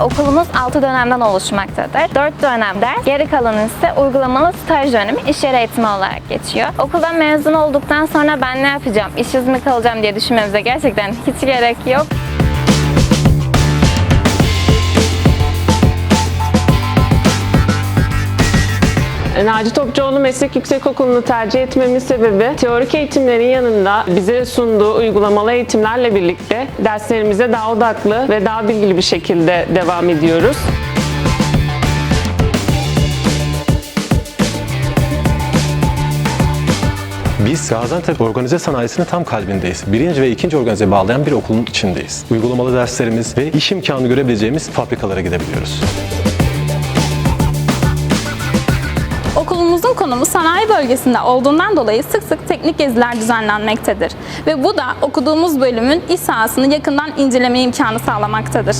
okulumuz 6 dönemden oluşmaktadır. 4 dönem ders, geri kalanı ise uygulamalı staj dönemi iş yeri eğitimi olarak geçiyor. Okuldan mezun olduktan sonra ben ne yapacağım, işsiz mi kalacağım diye düşünmemize gerçekten hiç gerek yok. Naci Topçuoğlu Meslek Yüksekokulu'nu tercih etmemin sebebi teorik eğitimlerin yanında bize sunduğu uygulamalı eğitimlerle birlikte derslerimize daha odaklı ve daha bilgili bir şekilde devam ediyoruz. Biz Gaziantep organize sanayisinin tam kalbindeyiz. Birinci ve ikinci organize bağlayan bir okulun içindeyiz. Uygulamalı derslerimiz ve iş imkanı görebileceğimiz fabrikalara gidebiliyoruz. Konumu sanayi bölgesinde olduğundan dolayı sık sık teknik geziler düzenlenmektedir. Ve bu da okuduğumuz bölümün iş sahasını yakından inceleme imkanı sağlamaktadır.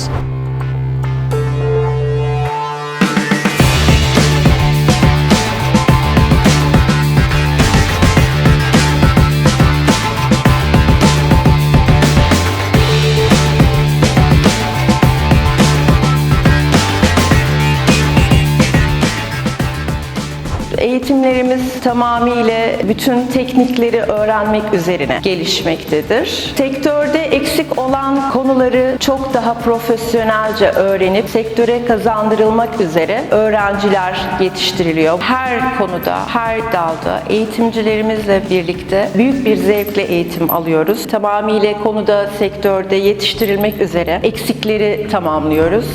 Eğitimlerimiz tamamıyla bütün teknikleri öğrenmek üzerine gelişmektedir. Sektörde eksik olan konuları çok daha profesyonelce öğrenip sektöre kazandırılmak üzere öğrenciler yetiştiriliyor. Her konuda, her dalda eğitimcilerimizle birlikte büyük bir zevkle eğitim alıyoruz. Tamamıyla konuda sektörde yetiştirilmek üzere eksikleri tamamlıyoruz.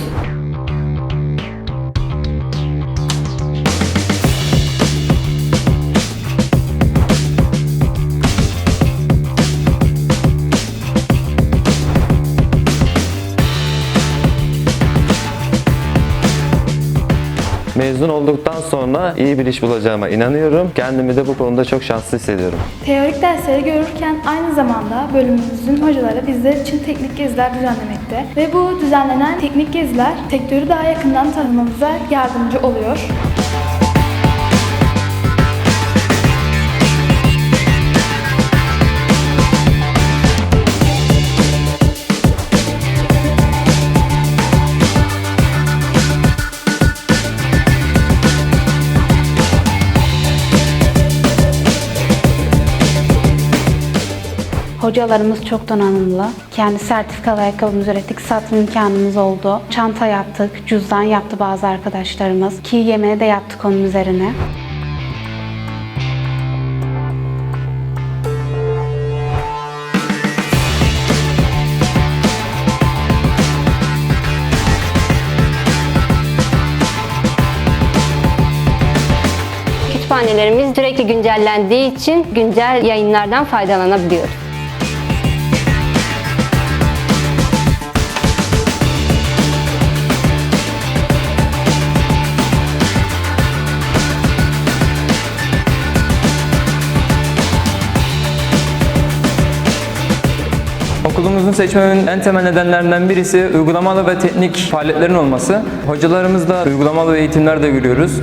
Mezun olduktan sonra iyi bir iş bulacağıma inanıyorum. Kendimi de bu konuda çok şanslı hissediyorum. Teorik dersleri görürken aynı zamanda bölümümüzün hocaları bizler için teknik geziler düzenlemekte ve bu düzenlenen teknik geziler sektörü daha yakından tanımamıza yardımcı oluyor. Hocalarımız çok donanımlı. Kendi sertifikalı ayakkabımızı ürettik. Satım imkanımız oldu. Çanta yaptık. Cüzdan yaptı bazı arkadaşlarımız. Ki yemeği de yaptık onun üzerine. Kütüphanelerimiz sürekli güncellendiği için güncel yayınlardan faydalanabiliyoruz. Okulumuzun seçmemin en temel nedenlerinden birisi uygulamalı ve teknik faaliyetlerin olması. Hocalarımızla uygulamalı eğitimler de görüyoruz.